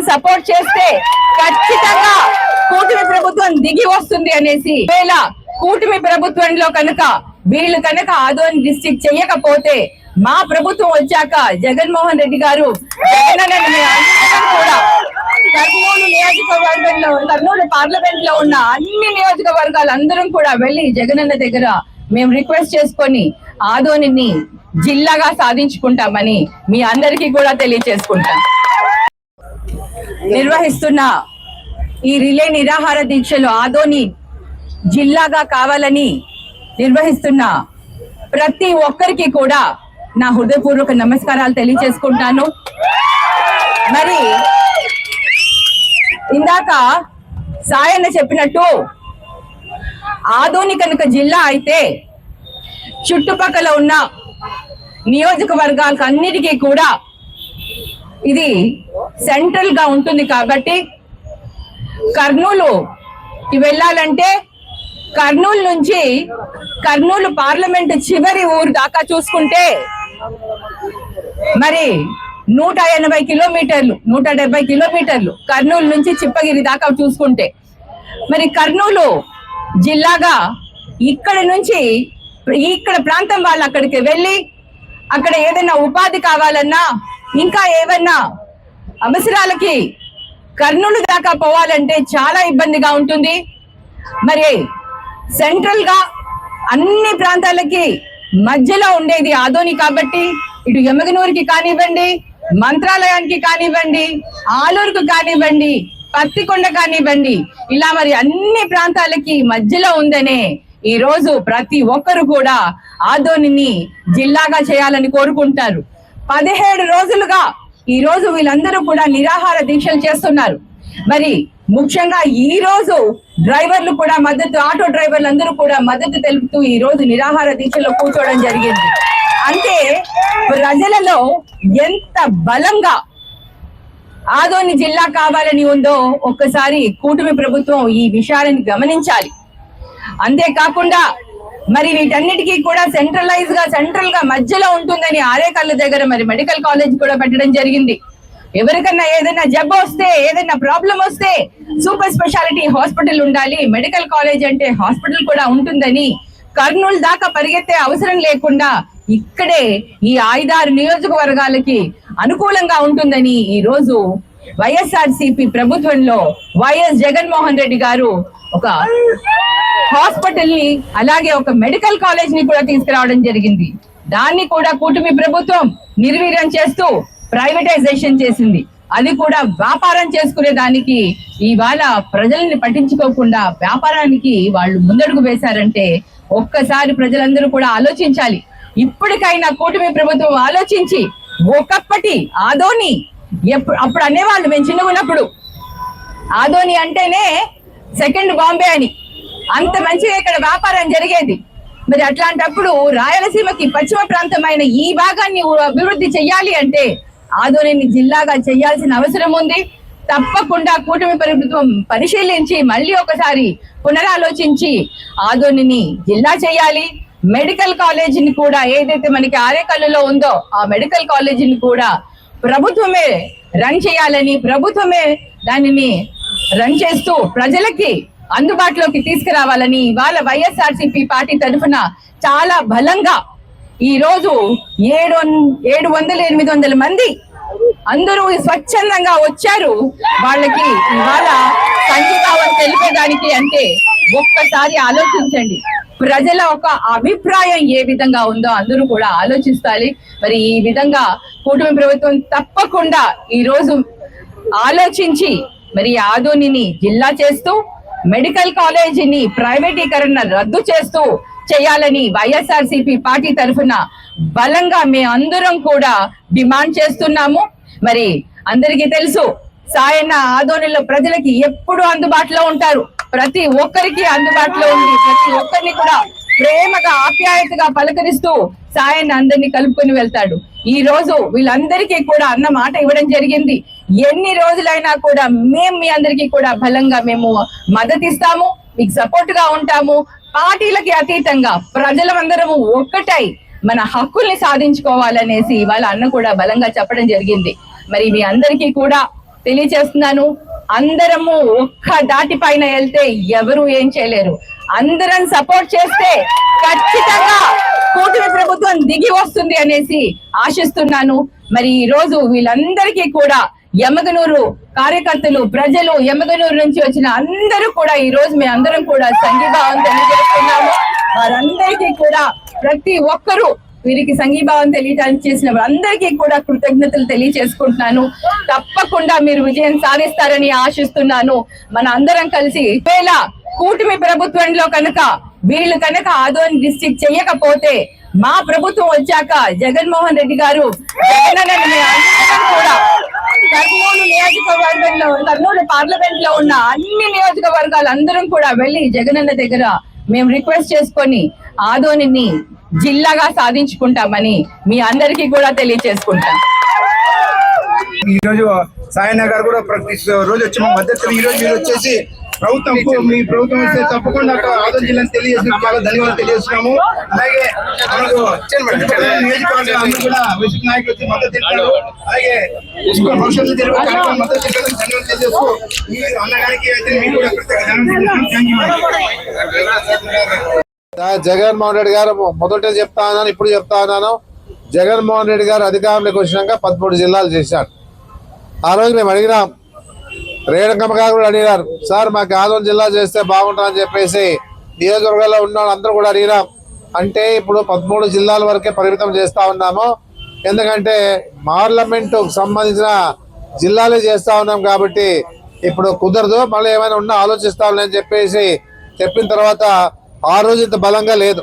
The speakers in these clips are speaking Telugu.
జగన్ సపోర్ట్ చేస్తే ఖచ్చితంగా కూటమి ప్రభుత్వం దిగి వస్తుంది అనేసి. వేళ కూటమి ప్రభుత్వంలో కనుక వీళ్ళు కనుక ఆదోని డిస్ట్రిక్ట్ చేయకపోతే మా ప్రభుత్వం వచ్చాక జగన్మోహన్ రెడ్డి గారు కూడా కర్నూలు నియోజకవర్గంలో కర్నూలు పార్లమెంట్లో ఉన్న అన్ని నియోజకవర్గాలు అందరం కూడా వెళ్ళి జగనన్న దగ్గర మేము రిక్వెస్ట్ చేసుకొని ఆదోనిని జిల్లాగా సాధించుకుంటామని మీ అందరికీ కూడా తెలియజేసుకుంటాం నిర్వహిస్తున్న ఈ రిలే నిరాహార దీక్షలు ఆదోని జిల్లాగా కావాలని నిర్వహిస్తున్న ప్రతి ఒక్కరికి కూడా నా హృదయపూర్వక నమస్కారాలు తెలియజేసుకుంటాను మరి ఇందాక సాయన్న చెప్పినట్టు ఆదోని కనుక జిల్లా అయితే చుట్టుపక్కల ఉన్న నియోజకవర్గాలకు అన్నిటికీ కూడా ఇది సెంట్రల్గా ఉంటుంది కాబట్టి కర్నూలు వెళ్ళాలంటే కర్నూలు నుంచి కర్నూలు పార్లమెంట్ చివరి ఊరు దాకా చూసుకుంటే మరి నూట ఎనభై కిలోమీటర్లు నూట డెబ్బై కిలోమీటర్లు కర్నూలు నుంచి చిప్పగిరి దాకా చూసుకుంటే. మరి కర్నూలు జిల్లాగా ఇక్కడ నుంచి ఇక్కడ ప్రాంతం వాళ్ళు అక్కడికి వెళ్ళి అక్కడ ఏదైనా ఉపాధి కావాలన్నా ఇంకా ఏమన్నా అవసరాలకి కర్నూలు దాకా పోవాలంటే చాలా ఇబ్బందిగా ఉంటుంది. మరి సెంట్రల్గా అన్ని ప్రాంతాలకి మధ్యలో ఉండేది ఆదోని కాబట్టి ఇటు ఎమ్మగనూరుకి కానివ్వండి మంత్రాలయానికి కానివ్వండి ఆలూరుకు కానివ్వండి పత్తికొండ కానివ్వండి ఇలా మరి అన్ని ప్రాంతాలకి మధ్యలో ఉందనే ఈ రోజు ప్రతి ఒక్కరు కూడా ఆదోనిని జిల్లాగా చేయాలని కోరుకుంటారు. పదిహేడు రోజులుగా ఈ రోజు వీళ్ళందరూ కూడా నిరాహార దీక్షలు చేస్తున్నారు. మరి ముఖ్యంగా ఈ రోజు డ్రైవర్లు కూడా మద్దతు ఆటో డ్రైవర్లు అందరూ కూడా మద్దతు తెలుపుతూ ఈ రోజు నిరాహార దీక్షలో కూర్చోవడం జరిగింది. అంటే ప్రజలలో ఎంత బలంగా ఆదోని జిల్లా కావాలని ఉందో ఒక్కసారి కూటమి ప్రభుత్వం ఈ విషయాలను గమనించాలి. అంతేకాకుండా మరి వీటన్నిటికీ కూడా సెంట్రలైజ్గా సెంట్రల్గా మధ్యలో ఉంటుందని ఆరేకల్ల దగ్గర మరి మెడికల్ కాలేజ్ కూడా పెట్టడం జరిగింది. ఎవరికన్నా ఏదైనా జబ్బు వస్తే ఏదైనా ప్రాబ్లం వస్తే సూపర్ స్పెషాలిటీ హాస్పిటల్ ఉండాలి. మెడికల్ కాలేజ్ అంటే హాస్పిటల్ కూడా ఉంటుందని కర్నూలు దాకా పరిగెత్తే అవసరం లేకుండా ఇక్కడే ఈ ఐదారు నియోజకవర్గాలకి అనుకూలంగా ఉంటుందని ఈ రోజు వైఎస్ఆర్ ప్రభుత్వంలో వైఎస్ జగన్మోహన్ రెడ్డి గారు ఒక హాస్పిటల్ని అలాగే ఒక మెడికల్ కాలేజ్ని కూడా తీసుకురావడం జరిగింది. దాన్ని కూడా కూటమి ప్రభుత్వం నిర్వీర్యం చేస్తూ ప్రైవేటైజేషన్ చేసింది. అది కూడా వ్యాపారం చేసుకునే దానికి ఇవాళ ప్రజల్ని పట్టించుకోకుండా వ్యాపారానికి వాళ్ళు ముందడుగు వేశారంటే ఒక్కసారి ప్రజలందరూ కూడా ఆలోచించాలి. ఇప్పటికైనా కూటమి ప్రభుత్వం ఆలోచించి ఒకప్పటి ఆదోని ఎప్పుడు అప్పుడు అనేవాళ్ళు మేము చిన్నగా ఉన్నప్పుడు ఆదోని అంటేనే సెకండ్ బాంబే అని. అంత మంచిగా ఇక్కడ వ్యాపారం జరిగేది. మరి అట్లాంటప్పుడు రాయలసీమకి పశ్చిమ ప్రాంతమైన ఈ భాగాన్ని అభివృద్ధి చెయ్యాలి అంటే ఆదోనిని జిల్లాగా చేయాల్సిన అవసరం ఉంది. తప్పకుండా కూటమి ప్రభుత్వం పరిశీలించి మళ్ళీ ఒకసారి పునరాలోచించి ఆదోనిని జిల్లా చేయాలి మెడికల్ కాలేజీని కూడా ఏదైతే మనకి ఆరేకల్లులో ఉందో ఆ మెడికల్ కాలేజీని కూడా ప్రభుత్వమే రన్ చేయాలని ప్రభుత్వమే దానిని రన్ చేస్తూ ప్రజలకి అందుబాటులోకి తీసుకురావాలని ఇవాళ వైఎస్ఆర్సీపీ పార్టీ తరఫున చాలా బలంగా ఈ రోజు ఏడు వం- ఏడు వందల ఎనిమిది వందల మంది అందరూ స్వచ్ఛందంగా వచ్చారు. వాళ్ళకి ఇవాళ సంఘీభావం తెలిపేదానికి అంటే ఒక్కసారి ఆలోచించండి. ప్రజల ఒక అభిప్రాయం ఏ విధంగా ఉందో అందరూ కూడా ఆలోచిస్తాలి. మరి ఈ విధంగా కూటమి ప్రభుత్వం తప్పకుండా ఈ రోజు ఆలోచించి మరి యాదోనిని జిల్లా చేస్తూ మెడికల్ కాలేజీని ప్రైవేటీకరణ రద్దు చేస్తూ చేయాలని వైఎస్ఆర్సీపీ పార్టీ తరఫున బలంగా మేమందరం కూడా డిమాండ్ చేస్తున్నాము. మరి అందరికీ తెలుసు సాయన్న ఆదోనిలో ప్రజలకి ఎప్పుడు అందుబాటులో ఉంటారు. ప్రతి ఒక్కరికి అందుబాటులో ఉంది ప్రతి ఒక్కరిని కూడా ప్రేమగా ఆప్యాయతగా పలకరిస్తూ సాయాన్ని అందరినీ కలుపుకొని వెళ్తాడు. ఈ రోజు వీళ్ళందరికీ కూడా అన్న మాట ఇవ్వడం జరిగింది. ఎన్ని రోజులైనా కూడా మేము మీ అందరికీ కూడా బలంగా మేము మద్దతిస్తాము మీకు సపోర్ట్గా ఉంటాము. పార్టీలకి అతీతంగా ప్రజలందరము ఒక్కటై మన హక్కుల్ని సాధించుకోవాలనేసి ఇవాళ అన్న కూడా బలంగా చెప్పడం జరిగింది. మరి మీ అందరికీ కూడా తెలియచేస్తున్నాను. అందరము ఒక్క దాటి పైన వెళ్తే ఎవరు ఏం చేయలేరు. అందరం సపోర్ట్ చేస్తే ఖచ్చితంగా కూటమి ప్రభుత్వం దిగి వస్తుంది అనేసి ఆశిస్తున్నాను. మరి ఈ రోజు వీళ్ళందరికీ కూడా యమగనూరు కార్యకర్తలు ప్రజలు యమగనూరు నుంచి వచ్చిన అందరూ కూడా ఈ రోజు మేము అందరం కూడా సంఘీభావం తెలియజేస్తున్నాము. వారందరికీ కూడా ప్రతి ఒక్కరూ వీరికి సంఘీభావం తెలియటానికి చేసిన అందరికీ కూడా కృతజ్ఞతలు తెలియజేసుకుంటున్నాను తప్పకుండా మీరు విజయం సాధిస్తారని ఆశిస్తున్నాను. మన అందరం కలిసి వేళ కూటమి ప్రభుత్వంలో కనుక వీళ్ళు కనుక ఆదోని డిస్టిక్ చెయ్యకపోతే మా ప్రభుత్వం వచ్చాక జగన్మోహన్ రెడ్డి గారు కూడా కర్నూలు నియోజకవర్గంలో కర్నూలు పార్లమెంట్లో ఉన్న అన్ని నియోజకవర్గాలు అందరం కూడా వెళ్ళి జగనన్న దగ్గర మేము రిక్వెస్ట్ చేసుకొని ఆదోనిని జిల్లాగా సాధించుకుంటామని మీ అందరికీ కూడా తెలియజేసుకుంటాం ఈ రోజు సాయన్న గారు కూడా ప్రతి రోజు వచ్చి మా మద్దతు ఈ రోజు మీరు వచ్చేసి ప్రభుత్వం మీ ప్రభుత్వం వస్తే తప్పకుండా అక్కడ ఆదరణ జిల్లాని తెలియజేసిన చాలా ధన్యవాదాలు తెలియజేస్తున్నాము. అలాగే మనకు నియోజకవర్గం అందరూ కూడా విశ్వ నాయకులు వచ్చి మద్దతు తెలిపారు అలాగే విశ్వ భవిష్యత్తు తెలుగు కార్యక్రమం మద్దతు తెలిపినందుకు ధన్యవాదాలు తెలియజేస్తూ ఈ అన్నగారికి అయితే మీకు కూడా ప్రత్యేక ధన్యవాదాలు జగన్మోహన్ రెడ్డి గారు మొదట చెప్తా ఉన్నాను ఇప్పుడు చెప్తా ఉన్నాను జగన్మోహన్ రెడ్డి గారు అధికారంలోకి వచ్చినాక పదమూడు జిల్లాలు చేశారు. ఆ రోజు మేము అడిగినాం రేణుకమ్మ గారు కూడా అడిగినారు సార్ మాకు ఆదోళన జిల్లా చేస్తే బాగుంటుందని చెప్పేసి నియోజకవర్గాల్లో ఉన్న అందరూ కూడా అడిగినాం. అంటే ఇప్పుడు పదమూడు జిల్లాల వరకే పరిమితం చేస్తా ఉన్నాము. ఎందుకంటే పార్లమెంట్ సంబంధించిన జిల్లాలే చేస్తా ఉన్నాం కాబట్టి ఇప్పుడు కుదరదు. మళ్ళీ ఏమైనా ఉన్నా ఆలోచిస్తామని చెప్పేసి చెప్పిన తర్వాత ఆ రోజు ఇంత బలంగా లేదు.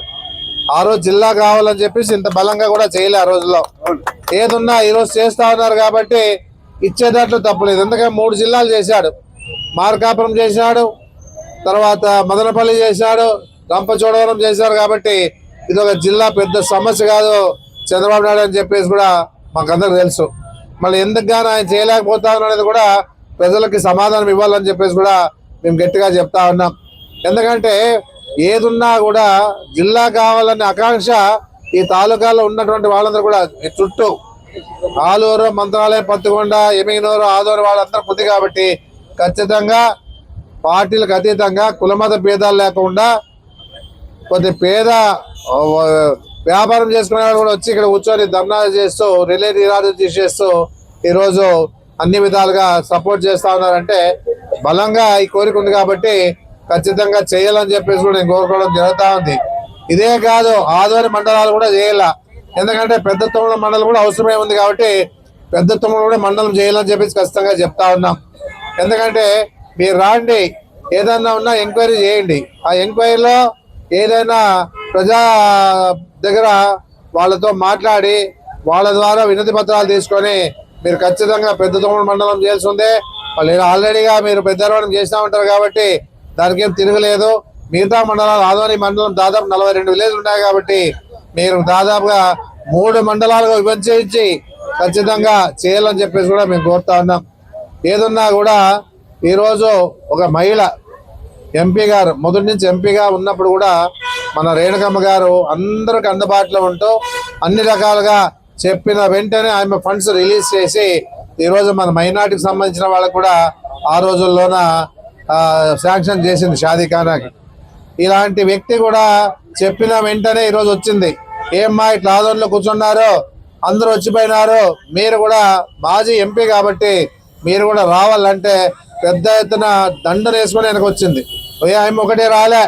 ఆ రోజు జిల్లా కావాలని చెప్పేసి ఇంత బలంగా కూడా చేయలే ఆ రోజుల్లో. ఏదున్నా ఈరోజు చేస్తా ఉన్నారు కాబట్టి ఇచ్చే దాంట్లో తప్పలేదు. ఎందుకంటే మూడు జిల్లాలు చేశాడు. మార్కాపురం చేశాడు తర్వాత మదనపల్లి చేశాడు రంపచోడవరం చేశారు కాబట్టి ఇది ఒక జిల్లా పెద్ద సమస్య కాదు చంద్రబాబు నాయుడు అని చెప్పేసి కూడా మాకందరికి తెలుసు. మళ్ళీ ఎందుకు గాని ఆయన చేయలేకపోతా అనేది కూడా ప్రజలకి సమాధానం ఇవ్వాలని చెప్పేసి కూడా మేము గట్టిగా చెప్తా ఉన్నాం. ఎందుకంటే ఏదున్నా కూడా జిల్లా కావాలనే ఆకాంక్ష ఈ తాలూకాలో ఉన్నటువంటి వాళ్ళందరూ కూడా ఈ చుట్టూ ఆలూరు మంత్రాలయం పత్తికొండ ఎమిగినూరు ఆదూరు వాళ్ళందరూ ఉంది కాబట్టి ఖచ్చితంగా పార్టీలకు అతీతంగా కులమత భేదాలు లేకుండా కొద్ది పేద వ్యాపారం చేసుకునే వాళ్ళు కూడా వచ్చి ఇక్కడ కూర్చొని ధర్నా చేస్తూ రిలే నిరాధి చేస్తూ ఈరోజు అన్ని విధాలుగా సపోర్ట్ చేస్తా ఉన్నారంటే బలంగా ఈ కోరిక ఉంది కాబట్టి ఖచ్చితంగా చేయాలని చెప్పేసి కూడా నేను కోరుకోవడం జరుగుతూ ఉంది. ఇదే కాదు ఆదోని మండలాలు కూడా చేయాల? ఎందుకంటే పెద్ద తమ్ముడు మండలం కూడా అవసరమే ఉంది కాబట్టి పెద్ద తమ్ముడు కూడా మండలం చేయాలని చెప్పేసి ఖచ్చితంగా చెప్తా ఉన్నాం. ఎందుకంటే మీరు రాండి ఏదన్నా ఉన్నా ఎంక్వైరీ చేయండి. ఆ ఎంక్వైరీలో ఏదైనా ప్రజా దగ్గర వాళ్ళతో మాట్లాడి వాళ్ళ ద్వారా వినతి పత్రాలు తీసుకొని మీరు ఖచ్చితంగా పెద్ద తమ్ముడు మండలం చేయాల్సి ఉంది. వాళ్ళు ఆల్రెడీగా మీరు పెద్దవాళ్ళని చేస్తూ ఉంటారు కాబట్టి దానికి ఏం తిరగలేదు. మిగతా మండలాలు ఆదోని మండలం దాదాపు నలభై రెండు విలేజ్లు ఉన్నాయి కాబట్టి మీరు దాదాపుగా మూడు మండలాలుగా విభజించి ఖచ్చితంగా చేయాలని చెప్పేసి కూడా మేము కోరుతా ఉన్నాం. ఏదున్నా కూడా ఈరోజు ఒక మహిళ ఎంపీ గారు మొదటి నుంచి ఎంపీగా ఉన్నప్పుడు కూడా మన రేణుకమ్మ గారు అందరికి అందుబాటులో ఉంటూ అన్ని రకాలుగా చెప్పిన వెంటనే ఆమె ఫండ్స్ రిలీజ్ చేసి ఈరోజు మన మైనార్టీకి సంబంధించిన వాళ్ళకు కూడా ఆ రోజుల్లోన శాంక్షన్ చేసింది షాదీఖానాకి ఇలాంటి వ్యక్తి కూడా చెప్పిన వెంటనే ఈరోజు వచ్చింది. ఏమ్మా ఇట్లా ఆదరణలో కూర్చున్నారు? అందరూ వచ్చిపోయినారు. మీరు కూడా మాజీ ఎంపీ కాబట్టి మీరు కూడా రావాలంటే పెద్ద ఎత్తున దండలు వేసుకొని వెనక వచ్చింది. ఏ ఆమె ఒకటే రాలే.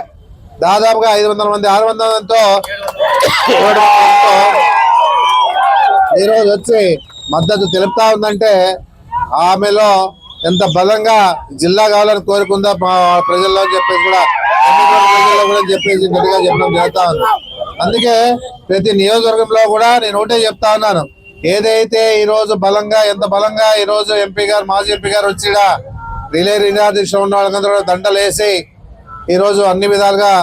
దాదాపుగా ఐదు వందల మంది ఆరు వందల మందితో ఈరోజు వచ్చి మద్దతు తెలుపుతా ఉందంటే ఆమెలో ఎంత బలంగా జిల్లా కావాలని కోరుకుందా మా ప్రజల్లో చెప్పేసి కూడా ప్రజల్లో కూడా చెప్పేసి గట్టిగా చెప్పడం జరుగుతా ఉంది. అందుకే ప్రతి నియోజకవర్గంలో కూడా నేను ఒకటే చెప్తా ఉన్నాను ఏదైతే ఈ రోజు బలంగా ఎంత బలంగా ఈ రోజు ఎంపీ గారు మాజీ ఎంపీ గారు వచ్చిడా రిలే నిరాదీక్ష ఉన్న వాళ్ళకందరూ దండలేసి ఈరోజు అన్ని విధాలుగా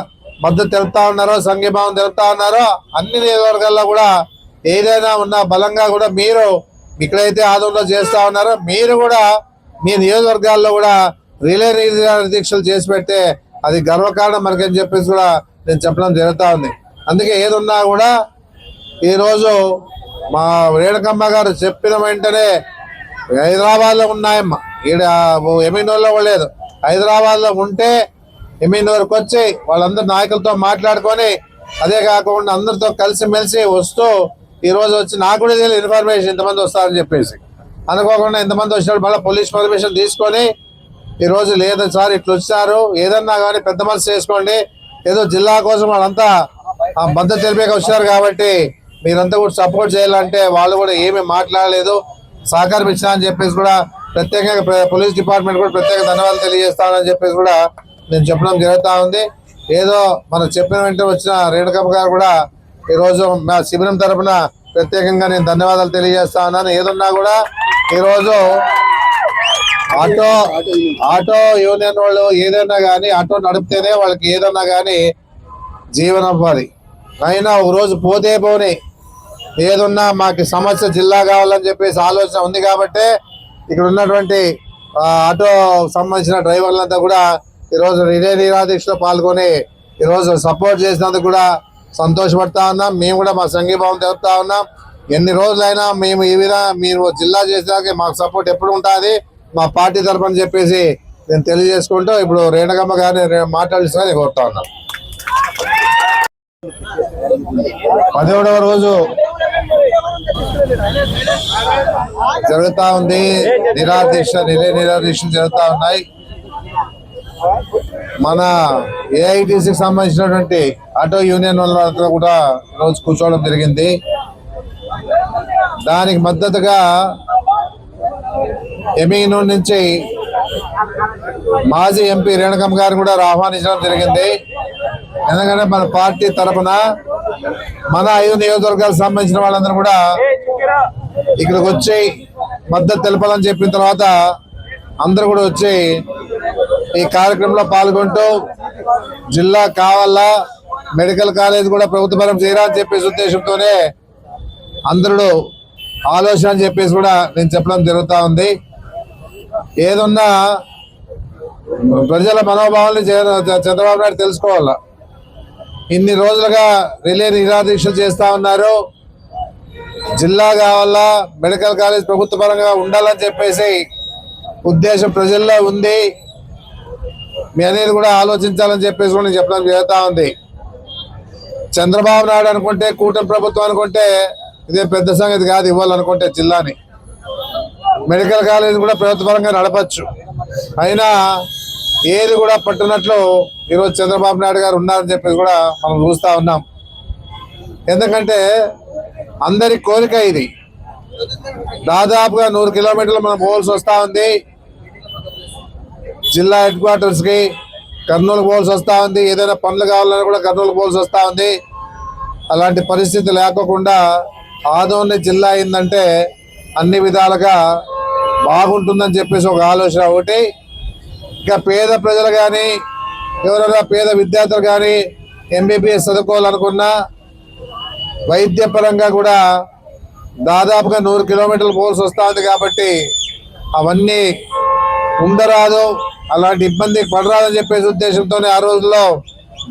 మద్దతు తెలుపుతా ఉన్నారో సంఘీభావం తెలుపుతా ఉన్నారో అన్ని నియోజకవర్గాల్లో కూడా ఏదైనా ఉన్నా బలంగా కూడా మీరు ఇక్కడైతే ఆదంలో చేస్తా ఉన్నారో మీరు కూడా మీ నియోజకవర్గాల్లో కూడా రిలే నిరాహార దీక్షలు చేసి పెడితే అది గర్వకారణం మనకని చెప్పేసి కూడా నేను చెప్పడం జరుగుతూ ఉంది అందుకే ఏదున్నా కూడా ఈరోజు మా రేణుకమ్మ గారు చెప్పిన వెంటనే హైదరాబాద్లో ఉన్నాయమ్మ. ఈడ ఎమినూర్లో లేదు. హైదరాబాద్లో ఉంటే ఎమ్మెన్యూర్కి వచ్చి వాళ్ళందరు నాయకులతో మాట్లాడుకొని అదే కాకుండా అందరితో కలిసిమెలిసి వస్తూ ఈరోజు వచ్చి నాకు కూడా తెలియదు ఇన్ఫర్మేషన్ ఇంతమంది వస్తారని చెప్పేసి. అనుకోకుండా ఇంతమంది వచ్చినప్పుడు మళ్ళీ పోలీస్ పర్మిషన్ తీసుకొని ఈరోజు లేదు సార్ ఇట్లా వచ్చారు. ఏదన్నా కానీ పెద్ద మనసు చేసుకోండి. ఏదో జిల్లా కోసం వాళ్ళంతా మద్దతు తెలిపేకి వచ్చారు కాబట్టి మీరంతా కూడా సపోర్ట్ చేయాలంటే వాళ్ళు కూడా ఏమీ మాట్లాడలేదు సహకారం ఇచ్చినా అని చెప్పేసి కూడా ప్రత్యేకంగా పోలీస్ డిపార్ట్మెంట్ కూడా ప్రత్యేక ధన్యవాదాలు తెలియజేస్తానని చెప్పేసి కూడా నేను చెప్పడం జరుగుతూ ఉంది. ఏదో మనం చెప్పిన వెంటనే వచ్చిన రేణుకమ్మ గారు కూడా ఈ రోజు మా శిబిరం తరఫున ప్రత్యేకంగా నేను ధన్యవాదాలు తెలియజేస్తా ఉన్నాను. ఏదన్నా కూడా ఈరోజు ఆటో ఆటో యూనియన్ వాళ్ళు ఏదైనా కానీ ఆటో నడిపితేనే వాళ్ళకి ఏదన్నా కానీ జీవనోపాధి. అయినా ఒక రోజు పోతే పోని. ఏదున్నా మాకు సమస్య జిల్లా కావాలని చెప్పేసి ఆలోచన ఉంది కాబట్టి ఇక్కడ ఉన్నటువంటి ఆటో సంబంధించిన డ్రైవర్లంతా కూడా ఈరోజు రిలే నిరాదీక్షలో పాల్గొని ఈరోజు సపోర్ట్ చేసినందుకు కూడా సంతోషపడతా ఉన్నాం. మేము కూడా మా సంఘీభావం తెలుపుతా ఉన్నాం. ఎన్ని రోజులైనా మేము ఈ విధంగా మీరు జిల్లా చేసినాక మాకు సపోర్ట్ ఎప్పుడు ఉంటుంది? మా పార్టీ తరఫున చెప్పేసి నేను తెలియజేసుకుంటూ ఇప్పుడు రేణుగమ్మ గారిని మాట్లాడిస్తున్నా నేను కోరుతా ఉన్నాను. పదిహేడవ రోజు జరుగుతా ఉంది. నిరాదీక్ష నిలయ నిరాదీక్షలు జరుగుతా ఉన్నాయి. మన ఏఐటీసీకి సంబంధించినటువంటి ఆటో యూనియన్ వాళ్ళతో కూడా రోజు కూర్చోవడం జరిగింది. దానికి మద్దతుగా ఎమీను నుంచి మాజీ ఎంపీ రేణుకమ్మ గారు కూడా ఆహ్వానించడం జరిగింది. ఎందుకంటే మన పార్టీ తరఫున మన ఐదు నియోజకవర్గాలకు సంబంధించిన వాళ్ళందరూ కూడా ఇక్కడికి వచ్చి మద్దతు తెలపాలని చెప్పిన తర్వాత అందరూ కూడా వచ్చి ఈ కార్యక్రమంలో పాల్గొంటూ జిల్లా కావాలా మెడికల్ కాలేజ్ కూడా ప్రభుత్వపరం చేయరా అని చెప్పేసి ఉద్దేశంతోనే అందరూ ఆలోచన అని చెప్పేసి కూడా నేను చెప్పడం జరుగుతూ ఉంది. ఏదున్నా ప్రజల మనోభావాన్ని చంద్రబాబు నాయుడు తెలుసుకోవాలా? ఇన్ని రోజులుగా రిలే నిరాదీక్షలు చేస్తా ఉన్నారు. జిల్లా కావాలా మెడికల్ కాలేజ్ ప్రభుత్వ పరంగా ఉండాలని చెప్పేసి ఉద్దేశం ప్రజల్లో ఉంది. మీ అనేది కూడా ఆలోచించాలని చెప్పేసి కూడా నేను చెప్పడం జరుగుతూ ఉంది. చంద్రబాబు నాయుడు అనుకుంటే కూటమి ప్రభుత్వం అనుకుంటే ఇదే పెద్ద సంగతి కాదు ఇవ్వాలనుకుంటే జిల్లాని. మెడికల్ కాలేజ్ కూడా ప్రభుత్వ పరంగా నడపచ్చు. అయినా ఏది కూడా పట్టునట్లు ఈరోజు చంద్రబాబు నాయుడు గారు ఉన్నారని చెప్పేసి కూడా మనం చూస్తా ఉన్నాం. ఎందుకంటే అందరి కోరిక ఇది. దాదాపుగా నూరు కిలోమీటర్లు మనం పోవాల్సి వస్తూ ఉంది. జిల్లా హెడ్ క్వార్టర్స్కి కర్నూలు పోవాల్సి వస్తూ ఉంది. ఏదైనా పనులు కావాలన్నా కూడా కర్నూలు పోవాల్సి వస్తూ ఉంది. అలాంటి పరిస్థితి లేకోకుండా ఆదోని జిల్లా అయిందంటే అన్ని విధాలుగా బాగుంటుందని చెప్పేసి ఒక ఆలోచన ఒకటి. ఇంకా పేద ప్రజలు కానీ ఎవరైనా పేద విద్యార్థులు కానీ ఎంబీబీఎస్ చదువుకోవాలనుకున్నా వైద్యపరంగా కూడా దాదాపుగా నూరు కిలోమీటర్లు పోల్సి వస్తుంది కాబట్టి అవన్నీ ఉండరాదు అలాంటి ఇబ్బంది పడరాదని చెప్పేసి ఉద్దేశంతోనే ఆ రోజుల్లో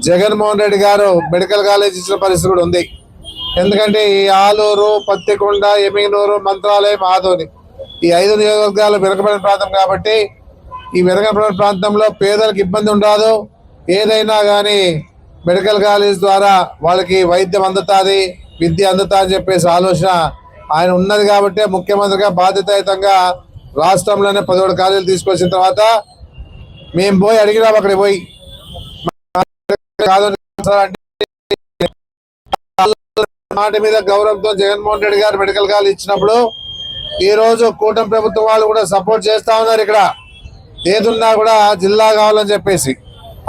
జగన్మోహన్ రెడ్డి గారు మెడికల్ కాలేజ్ ఇచ్చిన పరిస్థితి కూడా ఉంది. ఎందుకంటే ఈ ఆలూరు పత్తికొండ ఎమిగనూరు మంత్రాలయం ఆదోని ఈ ఐదు నియోజకవర్గాలు వెనుకబడిన ప్రాంతం కాబట్టి ఈ వెనుకబడిన ప్రాంతంలో పేదలకు ఇబ్బంది ఉండదు. ఏదైనా కానీ మెడికల్ కాలేజ్ ద్వారా వాళ్ళకి వైద్యం అందుతుంది విద్య అందుతా అని చెప్పేసి ఆలోచన ఆయన ఉన్నది కాబట్టి ముఖ్యమంత్రిగా బాధ్యతాయుతంగా రాష్ట్రంలోనే పదిహేడు కాలేజీలు తీసుకొచ్చిన తర్వాత మేము పోయి అడిగినాం అక్కడికి పోయి. మాట మీద గౌరవంతో జగన్మోహన్ రెడ్డి గారు మెడికల్ కాలేజ్ ఇచ్చినప్పుడు ఈ రోజు కూటమి ప్రభుత్వం వాళ్ళు కూడా సపోర్ట్ చేస్తా ఉన్నారు ఇక్కడ. ఏదున్నా కూడా జిల్లా కావాలని చెప్పేసి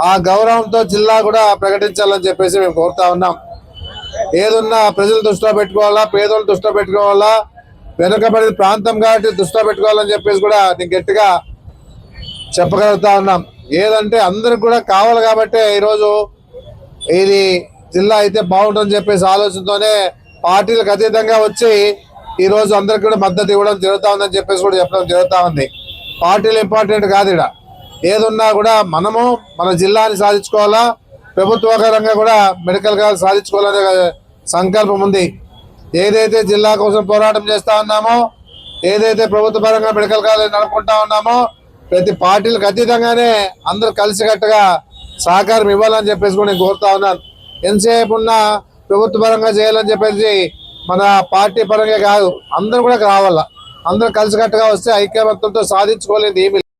ఆ గౌరవంతో జిల్లా కూడా ప్రకటించాలని చెప్పేసి మేము కోరుతా ఉన్నాం. ఏదున్నా ప్రజలు దృష్టిలో పెట్టుకోవాలా పేదోళ్ళు దృష్టిలో పెట్టుకోవాలా వెనుకబడిన ప్రాంతం కాబట్టి దృష్టిలో పెట్టుకోవాలని చెప్పేసి కూడా నేను గట్టిగా చెప్పగలుగుతా ఉన్నాం. ఏదంటే అందరికి కూడా కావాలి కాబట్టి ఈరోజు ఇది జిల్లా అయితే బాగుంటుందని చెప్పేసి ఆలోచనతోనే పార్టీలకు అతీతంగా వచ్చి ఈ రోజు అందరికి కూడా మద్దతు ఇవ్వడం జరుగుతూ ఉందని చెప్పేసి కూడా చెప్పడం జరుగుతూ ఉంది. పార్టీలు ఇంపార్టెంట్ కాదు ఇక్కడ ఏదున్నా కూడా మనము మన జిల్లాని సాధించుకోవాలా ప్రభుత్వకరంగా కూడా మెడికల్ కాలేజ్ సాధించుకోవాలనే సంకల్పం ఉంది. ఏదైతే జిల్లా కోసం పోరాటం చేస్తా ఉన్నామో ఏదైతే ప్రభుత్వ పరంగా మెడికల్ కాలేజ్ నడుపుకుంటా ఉన్నామో ప్రతి పార్టీలకు అతీతంగానే అందరూ కలిసికట్టుగా సహకారం ఇవ్వాలని చెప్పేసి కూడా నేను కోరుతా ఉన్నాను. ఎంతసేపు ఉన్నా ప్రభుత్వ పరంగా చేయాలని చెప్పేసి మన పార్టీ పరంగా కాదు అందరూ కూడా కావాలా అందరూ కలిసికట్టుగా వస్తే ఐక్యమత్యంతో సాధించుకోలేదు ఏమి